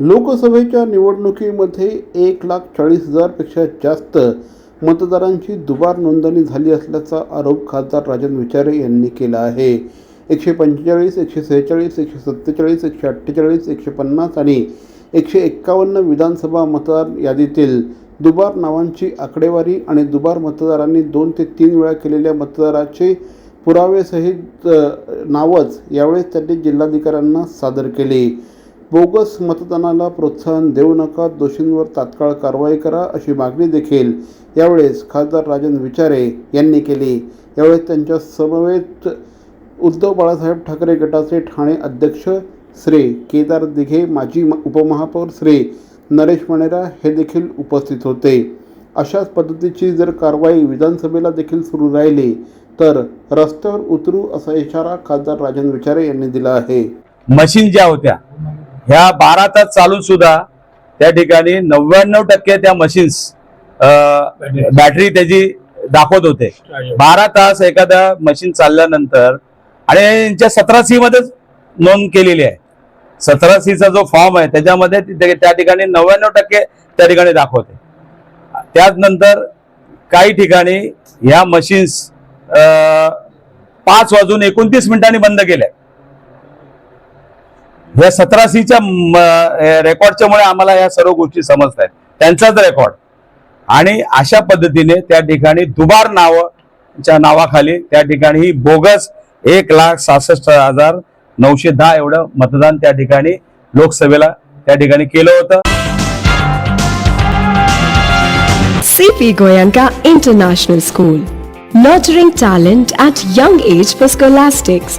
लोकसभेच्या निवडणुकीमध्ये एक लाख चाळीस हजारपेक्षा जास्त मतदारांची दुबार नोंदणी झाली असल्याचा आरोप खासदार राजन विचारे यांनी केला आहे. एकशे पंचेचाळीस एकशे सेहेचाळीस एकशे सत्तेचाळीस एकशे अठ्ठेचाळीस एकशे पन्नास आणि एकशे एक्कावन्न विधानसभा मतदार यादीतील दुबार नावांची आकडेवारी आणि दुबार मतदारांनी दोन ते तीन वेळा केलेल्या मतदाराचे पुरावेसहित नावच यावेळेस त्यांनी जिल्हाधिकाऱ्यांना सादर केले. बोगस मतदानाला प्रोत्साहन देऊ नका दोषींवर तात्काळ कारवाई करा अशी मागणी देखील यावेळेस खासदार राजन विचारे यांनी केली. यावेळेस त्यांच्या समवेत उद्धव बाळासाहेब ठाकरे गटाचे ठाणे अध्यक्ष श्री केदार दिघे माजी उपमहापौर श्री नरेश मणेरा हे देखील उपस्थित होते. अशाच पद्धतीची जर कारवाई विधानसभेला देखील सुरू राहिली तर रस्त्यावर उतरू असा इशारा खासदार राजन विचारे यांनी दिला आहे. मशीन ज्या होत्या ह्या बारा तास चालून सुद्धा त्या ठिकाणी नव्याण्णव टक्के त्या मशीन्स बॅटरी त्याची दाखवत होते. बारा तास एखादा मशीन चालल्यानंतर आणि यांच्या सतरा सी मध्येच नोंद केलेली आहे. सतरा सीचा जो फॉर्म आहे त्याच्यामध्ये त्या ठिकाणी नव्याण्णव टक्के त्या ठिकाणी दाखवते. त्यानंतर काही ठिकाणी ह्या मशीन्स पाच वाजून एकोणतीस मिनिटांनी बंद केल्या. या सतरा सीच्या आम्हाला या सर्व गोष्टी समजत आहेत त्यांचाच रेकॉर्ड. आणि अशा पद्धतीने त्या ठिकाणी दुबार नावाच्या नावाखाली त्या ठिकाणी ही बोगस एक लाख सहासष्ट हजार नऊशे दहा एवढं मतदान त्या ठिकाणी लोकसभेला त्या ठिकाणी केलं होतं. CP Goenka international school nurturing talent at young age for scholastics,